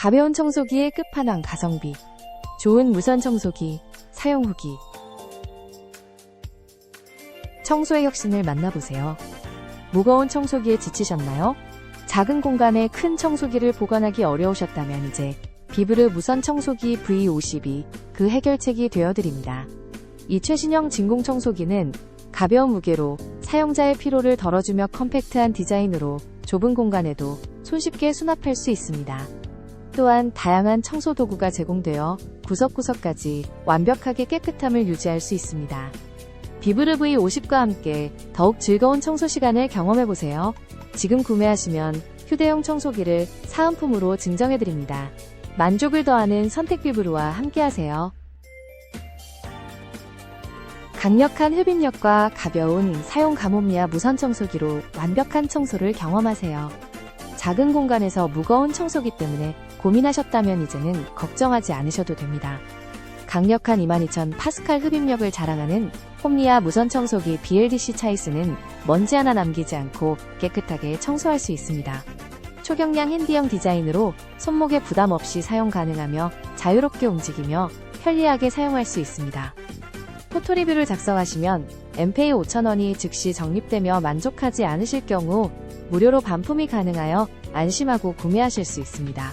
가벼운 청소기의 끝판왕 가성비. 좋은 무선 청소기. 사용 후기. 청소의 혁신을 만나보세요. 무거운 청소기에 지치셨나요? 작은 공간에 큰 청소기를 보관하기 어려우셨다면 이제 비브르 무선 청소기 V52 그 해결책이 되어드립니다. 이 최신형 진공 청소기는 가벼운 무게로 사용자의 피로를 덜어주며 컴팩트한 디자인으로 좁은 공간에도 손쉽게 수납할 수 있습니다. 또한 다양한 청소 도구가 제공되어 구석구석까지 완벽하게 깨끗함을 유지할 수 있습니다. 비브르 V50과 함께 더욱 즐거운 청소 시간을 경험해보세요. 지금 구매하시면 휴대용 청소기를 사은품으로 증정해드립니다. 만족을 더하는 선택 비브르와 함께하세요. 강력한 흡입력과 가벼운 사용 가모미아 무선 청소기로 완벽한 청소를 경험하세요. 작은 공간에서 무거운 청소기 때문에 고민하셨다면 이제는 걱정하지 않으셔도 됩니다. 강력한 22,000 파스칼 흡입력을 자랑하는 홈리아 무선 청소기 BLDC 차이스는 먼지 하나 남기지 않고 깨끗하게 청소할 수 있습니다. 초경량 핸디형 디자인으로 손목에 부담 없이 사용 가능하며 자유롭게 움직이며 편리하게 사용할 수 있습니다. 포토 리뷰를 작성하시면 엠페이 5,000원이 즉시 적립되며 만족하지 않으실 경우 무료로 반품이 가능하여 안심하고 구매하실 수 있습니다.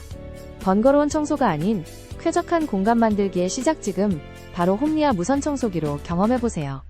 번거로운 청소가 아닌 쾌적한 공간 만들기의 시작 지금 바로 홈리아 무선 청소기로 경험해보세요.